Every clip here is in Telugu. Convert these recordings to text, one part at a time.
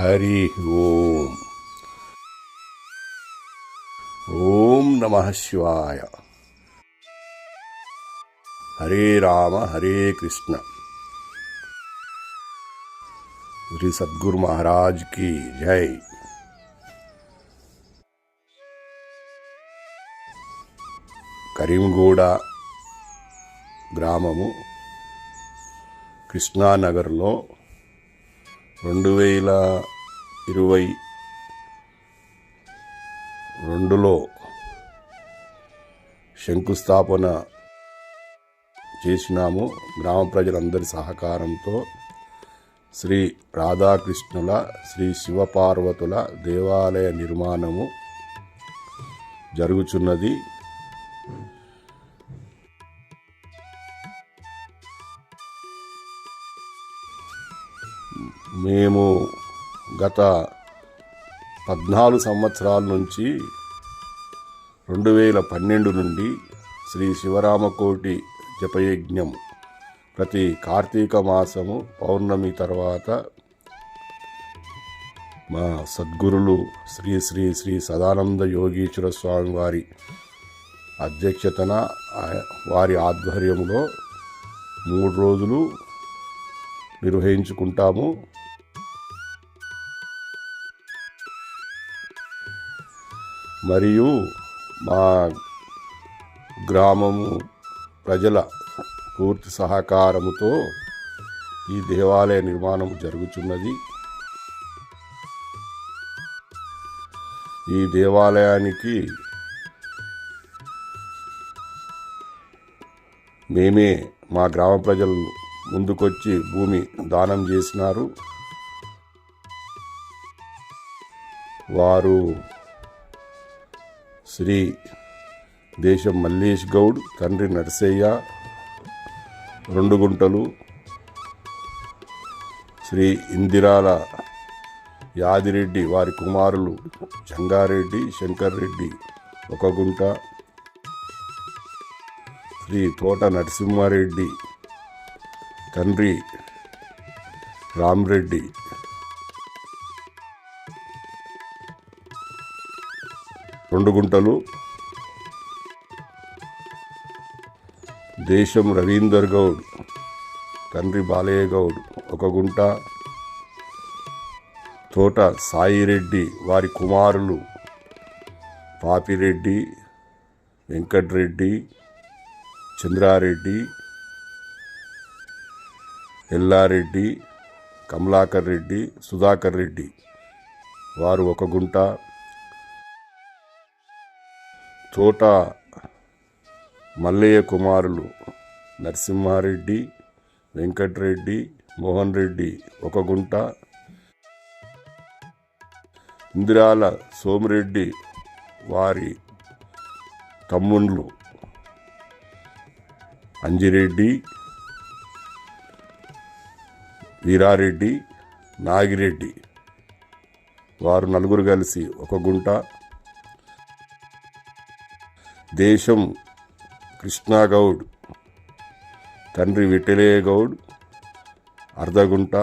హరి ఓం. ఓం నమ శివాయ. హరే రామ హరే కృష్ణ. శ్రీ సద్గురు మహారాజ్కి జై. కరీంగూడ గ్రామము కృష్ణానగర్లో రెండు వేల ఇరవై రెండులో శంకుస్థాపన చేసినాము గ్రామ ప్రజలందరి సహకారంతో శ్రీ రాధాకృష్ణుల శ్రీ శివపార్వతుల దేవాలయ నిర్మాణము జరుగుచున్నది. మేము గత పద్నాలుగు సంవత్సరాల నుంచి రెండు వేల పన్నెండు నుండి శ్రీ శివరామకోటి జపయజ్ఞం ప్రతి కార్తీక మాసము పౌర్ణమి తర్వాత మా సద్గురులు శ్రీ శ్రీ శ్రీ సదానంద యోగీశ్వర స్వామి వారి అధ్యక్షతన వారి ఆధ్వర్యంలో మూడు రోజులు నిర్వహించుకుంటాము. మరియు మా గ్రామము ప్రజల పూర్తి సహకారముతో ఈ దేవాలయ నిర్మాణం జరుగుతున్నది ఈ దేవాలయానికి మేమే మా గ్రామ ప్రజలు ముందుకొచ్చి భూమి దానం చేసినారు. వారు శ్రీ దేశం మల్లేష్ గౌడ్ తండ్రి నరసయ్య రెండు గుంటలు శ్రీ ఇందిరాల యాదిరెడ్డి వారి కుమారులు జంగారెడ్డి శంకర్ రెడ్డి ఒక గుంట శ్రీ తోట నరసింహారెడ్డి తండ్రి రామ్రెడ్డి రెండు గుంటలు. దేశం రవీందర్ గౌడ్ తండ్రి బాలయ్య గౌడ్ ఒక గుంట. తోట సాయిరెడ్డి వారి కుమారులు పాపిరెడ్డి వెంకట్రెడ్డి చంద్రారెడ్డి ఎల్లారెడ్డి కమలాకర్ రెడ్డి సుధాకర్ రెడ్డి వారు ఒక గుంట. తోట మల్లయ్య కుమారులు నరసింహారెడ్డి వెంకట్రెడ్డి మోహన్ రెడ్డి ఒక గుంట. ఇందిరాల సోమిరెడ్డి వారి తమ్ముళ్ళు అంజిరెడ్డి వీరారెడ్డి నాగిరెడ్డి. వారు నలుగురు కలిసి ఒక గుంట. దేశం కృష్ణాగౌడ్ తండ్రి విఠలే గౌడ్ అర్ధగుంట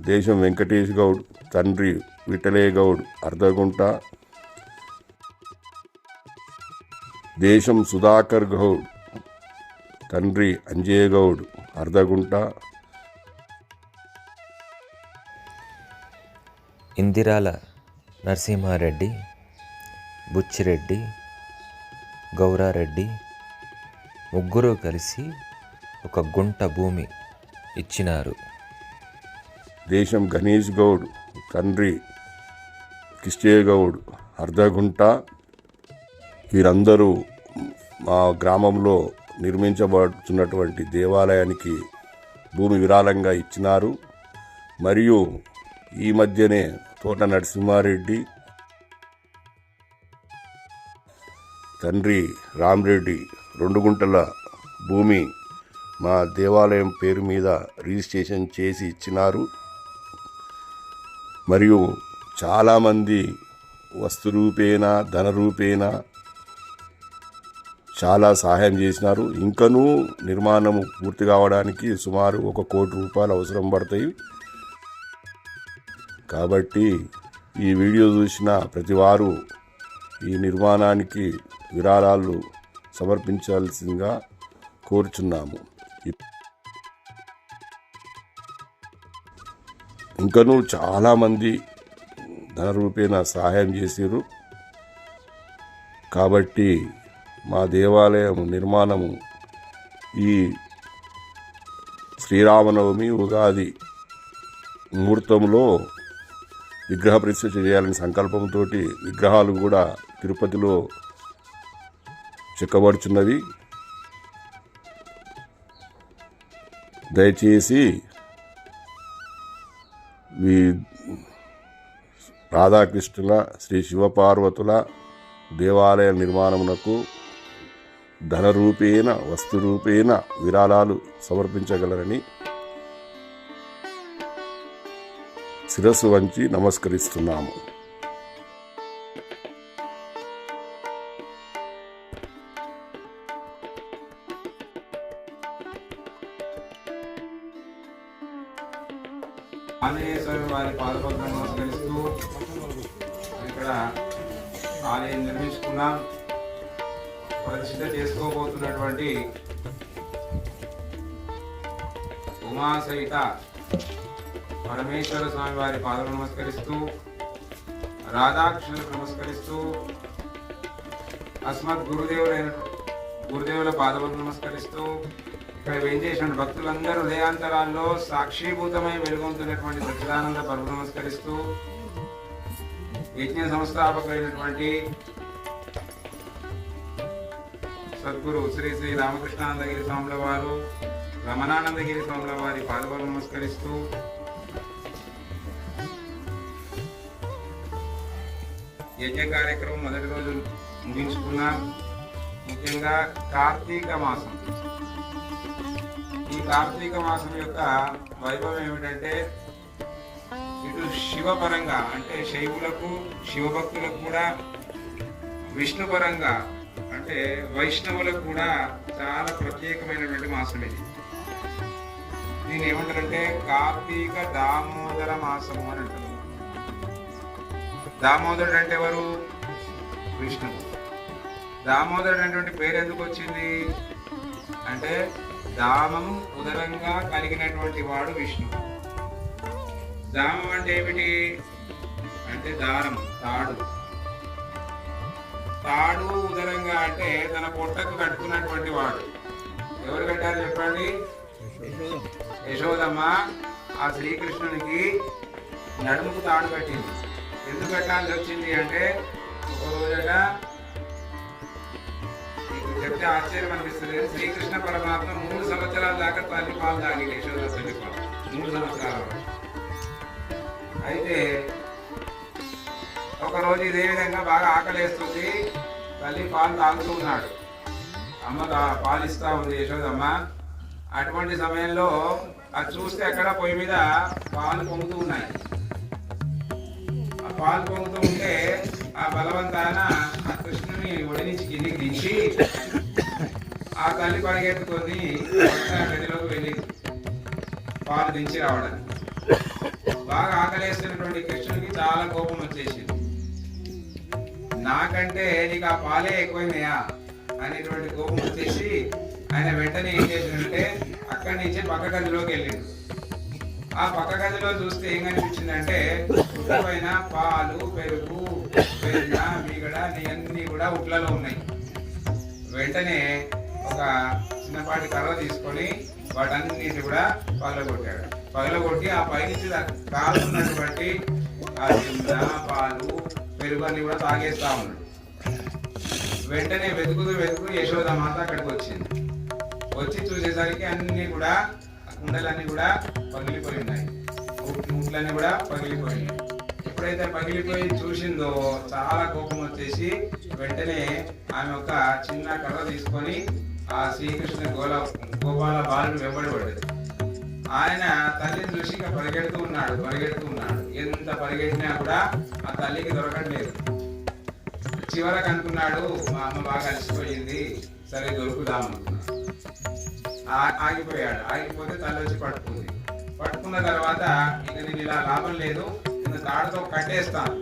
దేశం వెంకటేష్ గౌడ్ తండ్రి విఠలే గౌడ్ అర్ధగుంట దేశం సుధాకర్ గౌడ్ తండ్రి అంజయ్ గౌడ్ అర్ధగుంట. ఇందిరాల నరసింహారెడ్డి బుచ్చిరెడ్డి గౌరారెడ్డి ముగ్గురు కలిసి ఒక గుంట భూమి ఇచ్చినారు. దేశం గణేష్ గౌడ్ తండ్రి కిష్టే గౌడ్ అర్ధగుంట వీరందరూ మా గ్రామంలో నిర్మించబడుతున్నటువంటి దేవాలయానికి భూమి విరాళంగా ఇచ్చినారు. మరియు ఈ మధ్యనే తోట నరసింహారెడ్డి తండ్రి రామ్రెడ్డి రెండు గుంటల భూమి మా దేవాలయం పేరు మీద రిజిస్ట్రేషన్ చేసి ఇచ్చినారు. మరియు చాలామంది వస్తు రూపేణ ధన రూపేణ చాలా సహాయం చేసినారు. ఇంకనూ నిర్మాణం పూర్తి కావడానికి సుమారు ఒక కోటి రూపాయలు అవసరం పడతాయి. కాబట్టి ఈ వీడియో చూసిన ప్రతివారు ఈ నిర్మాణానికి విరాళాలు సమర్పించాల్సిందిగా కోరుచున్నాము. ఇంకనూ చాలామంది ధన రూపేణ సహాయం చేశారు కాబట్టి మా దేవాలయం నిర్మాణము ఈ శ్రీరామనవమి ఉగాది ముహూర్తంలో విగ్రహ ప్రతిష్ఠ చేయాలని సంకల్పంతో విగ్రహాలు కూడా తిరుపతిలో చెక్కబడుచున్నవి దయచేసి ఈ రాధాకృష్ణుల శ్రీ శివపార్వతుల దేవాలయ నిర్మాణమునకు ధనరూపేణ వస్తురూపేణ విరాళాలు సమర్పించగలరని శిరస్సు వంచి నమస్కరిస్తున్నాము. ఆంజనేయ స్వామి వారి పాదపద్మం నమస్కరిస్తూ ఇక్కడ ఆలయం నిర్మించుకున్నాం. ప్రతిష్ఠ చేసుకోబోతున్నటువంటి ఉమా సహిత పరమేశ్వర స్వామి వారి పాదం నమస్కరిస్తూ రాధాకృష్ణులకు నమస్కరిస్తూ అస్మత్ గురుదేవులైన గురుదేవుల పాదములకు నమస్కరిస్తూ ఇక్కడ వేంచేసిన భక్తులందరూ హృదయాంతరాల్లో సాక్షీభూతమై వెలుగొందుతున్నటువంటి సచ్చిదానంద పరువు నమస్కరిస్తూ యజ్ఞ సంస్థాపకులైనటువంటి సద్గురు శ్రీ శ్రీ రామకృష్ణానందగిరి స్వాముల వారు రమణానందగిరి స్వాముల వారి పాదములు నమస్కరిస్తూ యజ్ఞ కార్యక్రమం మొదటి రోజు ముగించుకున్నాం. ముఖ్యంగా కార్తీక మాసం. కార్తీక మాసం యొక్క వైభవం ఏమిటంటే ఇటు శివపరంగా అంటే శైవులకు శివభక్తులకు కూడా విష్ణుపరంగా అంటే వైష్ణవులకు కూడా చాలా ప్రత్యేకమైనటువంటి మాసం ఇది. దీన్ని ఏమంటారంటే కార్తీక దామోదర మాసము అని అంటారు. దామోదరుడు అంటే ఎవరు? విష్ణువు. దామోదరుడు అనేటువంటి పేరు ఎందుకు వచ్చింది? అంటే దామం ఉదరంగా కలిగినటువంటి వాడు విష్ణువు దామం అంటే ఏమిటి? అంటే దారం తాడు. తాడు ఉదరంగా అంటే తన పొట్టకు కట్టుకున్నటువంటి వాడు. ఎవరు కట్టారు చెప్పండి? యశోదమ్మ. ఆ శ్రీకృష్ణునికి నడుముకు తాడు కట్టింది. ఎందుకు కట్టాల్సి వచ్చింది అంటే ఒక రోజట చెప్తే ఆశ్చర్యం అనిపిస్తుంది. శ్రీకృష్ణ పరమాత్మ మూడు సంవత్సరాల దాకా తల్లి పాలు తాగి యశోద తల్లి పాలు. మూడు సంవత్సరాల అయితే ఒక రోజు ఇదే విధంగా బాగా ఆకలేస్తుంది. తల్లి పాలు తాగుతూ ఉన్నాడు. అమ్మ పాలిస్తా పాలు ఇస్తా ఉంది యశోదమ్మ. అటువంటి సమయంలో అది చూస్తే అక్కడ పొయ్యి మీద పాలు పొంగుతూ ఉన్నాయి. ఆ పాలు పొంగుతూ ఉంటే ఆ బలవంతాన ఆ కృష్ణుని ఒడి నుంచి కిందికి దించి ఆ తల్లి పరిగెత్తుకొని గదిలోకి వెళ్ళి పాలు దించి రావడానికి. బాగా ఆకలేస్తున్నటువంటి కృష్ణుడికి చాలా కోపం వచ్చేసింది. నాకంటే నీకు ఆ పాలే ఎక్కువైనాయా? అనేటువంటి కోపం వచ్చేసి ఆయన వెంటనే ఏం చేసిందంటే అక్కడి నుంచి పక్క గదిలోకి వెళ్ళిండు. ఆ పక్క గదిలో చూస్తే ఏం కనిపించిందంటే ఉట్ల పైన పాలు పెరుగు వెన్న మీగడ అన్ని కూడా ఉట్లలో ఉన్నాయి. వెంటనే ఒక చిన్నపాటి కర్ర తీసుకొని వాటన్నిటి కూడా పగలగొట్టాడు. పగలగొట్టి ఆ పైనుంచి కాలుతున్నటువంటి ఆ చిన్న పాలు పెరుగు అన్ని కూడా తాగేస్తా ఉన్నాడు. వెంటనే వెతుకుతూ వెతుకుతూ యశోద మాత అక్కడికి వచ్చింది వచ్చి చూసేసరికి అన్ని కూడా కుండలన్నీ కూడా పగిలిపోయి ఉన్నాయి. కుండలన్నీ కూడా పగిలిపోయినాయి. ఎప్పుడైతే పగిలిపోయి చూసిందో చాలా కోపం వచ్చేసి వెంటనే ఆమె ఒక చిన్న కర్ర తీసుకొని ఆ శ్రీకృష్ణ గోల గోపాల బాలుడు వెంబడి పడ్డది ఆయన తల్లిని చూసి ఇంకా పరిగెడుతూ ఉన్నాడు పరిగెడుతూ ఉన్నాడు. ఎంత పరిగెట్టినా కూడా ఆ తల్లికి దొరకట్లేదు. చివరకు అనుకున్నాడు మా అమ్మ బాగా అలసిపోయింది సరే దొరుకుదాం అనుకున్నాడు. ఆ- ఆగిపోయాడు. ఆగిపోతే తల్లి వచ్చి పట్టుకుంది పట్టుకున్న తర్వాత ఇక నేను ఇలా లాభం లేదు నేను తాడుతో కట్టేస్తాను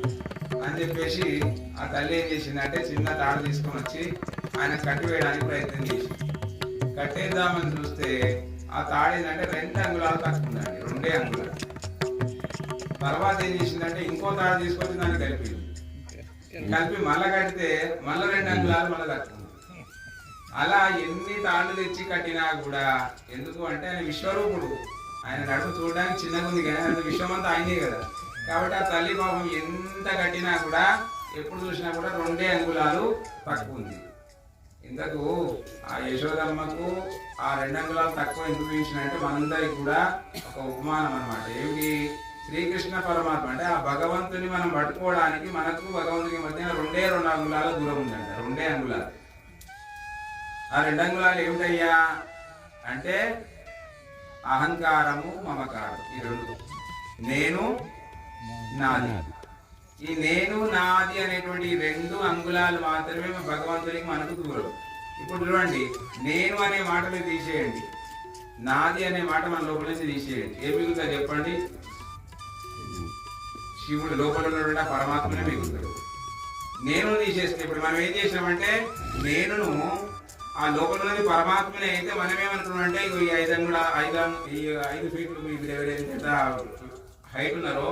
అని చెప్పేసి ఆ తల్లి ఏం చేసిందంటే చిన్న తాడు తీసుకొని వచ్చి ఆయన కట్టివేయడానికి ప్రయత్నం చేసి. కట్టేద్దామని చూస్తే ఆ తాడేందంటే రెండు అంగుళాలు కట్టుకుందండి రెండే అంగుళాలు. తర్వాత ఏం చేసిందంటే ఇంకో తాడు తీసుకొచ్చి దాన్ని కలిపింది కలిపి మళ్ళా కడితే మళ్ళా రెండు అంగుళాలు మళ్ళీ కట్టుకుంది. అలా ఎన్ని తాళ్ళు తెచ్చి కట్టినా కూడా ఎందుకు అంటే ఆయన విశ్వరూపుడు. ఆయన నడుపు చూడడానికి చిన్నగా ఉంది కానీ ఆయన విశ్వమంతా ఆయనే కదా. కాబట్టి ఆ తల్లి పాపం ఎంత కట్టినా కూడా ఎప్పుడు చూసినా కూడా రెండే అంగుళాలు తక్కువ ఉంది. ఇంతకు ఆ యశోదమ్మకు ఆ రెండు అంగుళాలు తక్కువ ఎందుకు చూపించినంటే మనందరికి కూడా ఒక ఉపమానం అనమాట ఏమిటి? శ్రీకృష్ణ పరమాత్మ అంటే ఆ భగవంతుని మనం పట్టుకోవడానికి మనకు భగవంతునికి మధ్య రెండే రెండు అంగుళాల దూరం ఉందంట. రెండే అంగుళాలు. ఆ రెండు అంగుళాలు ఏమిటయ్యా? అంటే అహంకారము మమకారం ఈ రెండు. నేను నాది. ఈ నేను నాది అనేటువంటి రెండు అంగుళాలు మాత్రమే భగవంతునికి మనకు దూరం ఇప్పుడు చూడండి నేను అనే మాటని తీసేయండి. నాది అనే మాట మన లోపల నుంచి తీసేయండి. ఏం మిగులుతుంది చెప్పండి? శివుడు లోపల ఉన్న పరమాత్మనే మిగులుతాడు. నేను తీసేస్తే ఇప్పుడు మనం ఏం చేసామంటే నేనును ఆ లోపల ఉన్నది పరమాత్మనే అయితే మనం ఏమనుకున్నామంటే ఇగో ఈ ఐదు అంగుళ ఐదు ఈ ఐదు ఫీట్లు మీరు ఎవరైతే హైట్ ఉన్నారో